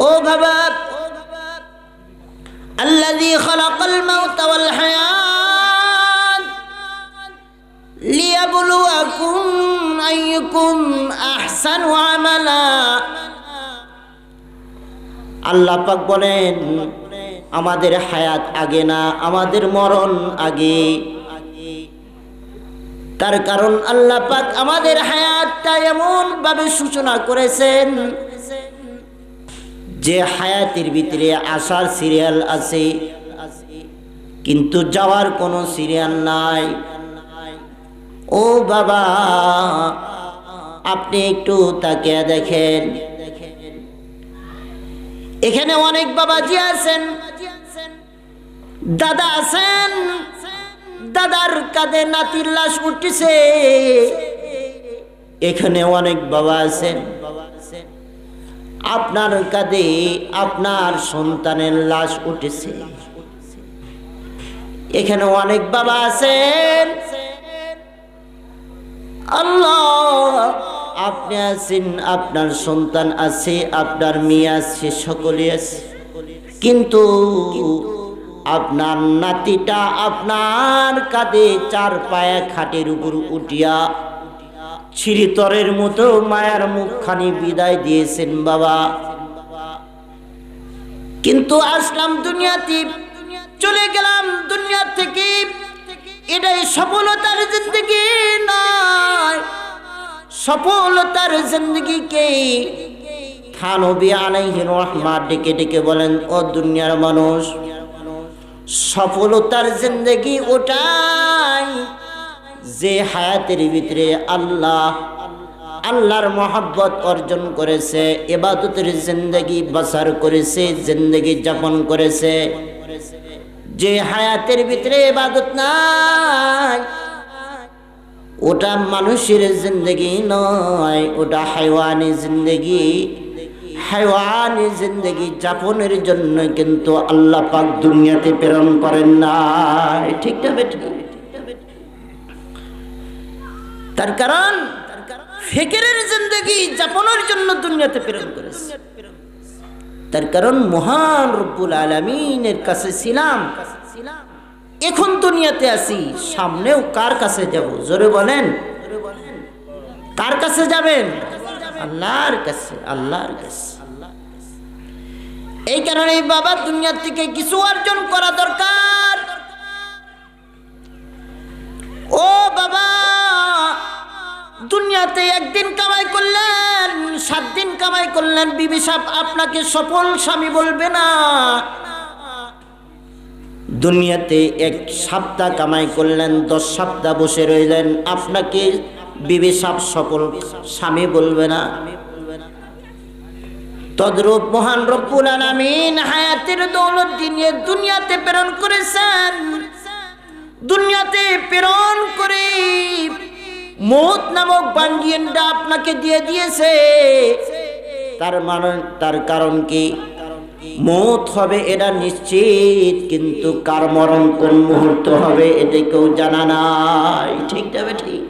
ও বাবা الذي خلق الموت والحياة ليبلوكم أيكم أحسن عملا আল্লাহ পাক বলেন আমাদের হায়াত আগে না আমাদের মরণ আগে তার কারণ আল্লাহ পাক আমাদের হায়াতটা এমন ভাবে সূচনা করেছেন যে হায়াতের ভিতরে আসার সিরিয়াল আছে, কিন্তু যাওয়ার কোনো সিরিয়াল নাই। ও বাবা, আপনি একটু তাকিয়ে দেখেন। এখানে অনেক বাবাজি আছেন, দাদা আছেন, দাদার কাঁধে নাতির লাশ উঠতেছে এখানে অনেক বাবা আছেন বাবা আছেন। আপনার কাঁধে আপনার সন্তানের লাশ উঠেছে। এখানে অনেক বাবা আছেন। আপনি আছেন, আপনার সন্তান আছে, আপনার মেয়ে আছে, সকলে আছে। কিন্তু আপনার নাতিটা আপনার কাঁধে চার পায়ে খাটের উপর উঠিয়া চিরিতরের মতো মায়ার মুখখানি বিদায় দিয়েছেন বাবা। কিন্তু আসলাম দুনিয়াতে, চলে গেলাম দুনিয়া থেকে। এটাই সফলতার জিন্দগি নয়। সফলতার জিন্দগিকে থানবী আলাইহি রহমা ডেকে ডেকে বলেন, ও দুনিয়ার মানুষ, সফলতার জিন্দগি ওটাই। যে হায়াতের ভিতরে আল্লাহ, আল্লাহর মহাব্বত অর্জন করেছে এবাদতের জিন্দগি বাসার করেছে, জিন্দগি যাপন করেছে। যে হায়াতের ভিতরে এবাদত নাই, ওটা মানুষের জিন্দগি নয়, ওটা হাইওয়ানি জিন্দগি। হাইওয়ানি জিন্দগি যাপনের জন্য কিন্তু আল্লাহ পাক দুনিয়াতে প্রেরণ করেন না ঠিক না বেঠিক? তার কারণ, ফেকেরের জিন্দগি যাপনের জন্য দুনিয়াতে প্রেরণ করেছে। তার কারণ, মহান রব্বুল আলমিনের কাছে ছিলাম। এখন দুনিয়াতে আছি, সামনেও কার কাছে যাব? জোরে বলেন। কার কাছে যাবেন? আল্লাহর কাছে আল্লাহর কাছে। এই কারণে বাবা, দুনিয়ার থেকে কিছু অর্জন করা দরকার। দুনিয়াতে একদিন কামাই করলেন, সাত দিন কামাই করলেন, বিবি সাহেব, আপনাকে সফল স্বামী বলবে না। দুনিয়াতে এক সপ্তাহ কামাই করলেন, দশ সপ্তাহ বসে রইলেন, আপনাকে বিবি সাহেব সফল স্বামী বলবে না। তদ্রূপ মহান রব্বুল আলামিন হায়াতের দৌলত দিয়ে দুনিয়াতে প্রেরণ করেছেন। দুনিয়াতে প্রেরণ করে মত নামক বাঙ্গিয়ানটা আপনাকে দিয়ে দিয়েছে। তার মানে তার কারণ কি? মত হবে এটা নিশ্চিত, কিন্তু কার মরণ কোন মুহূর্ত হবে এটা কেউ জানা নাই। ঠিক যাবে ঠিক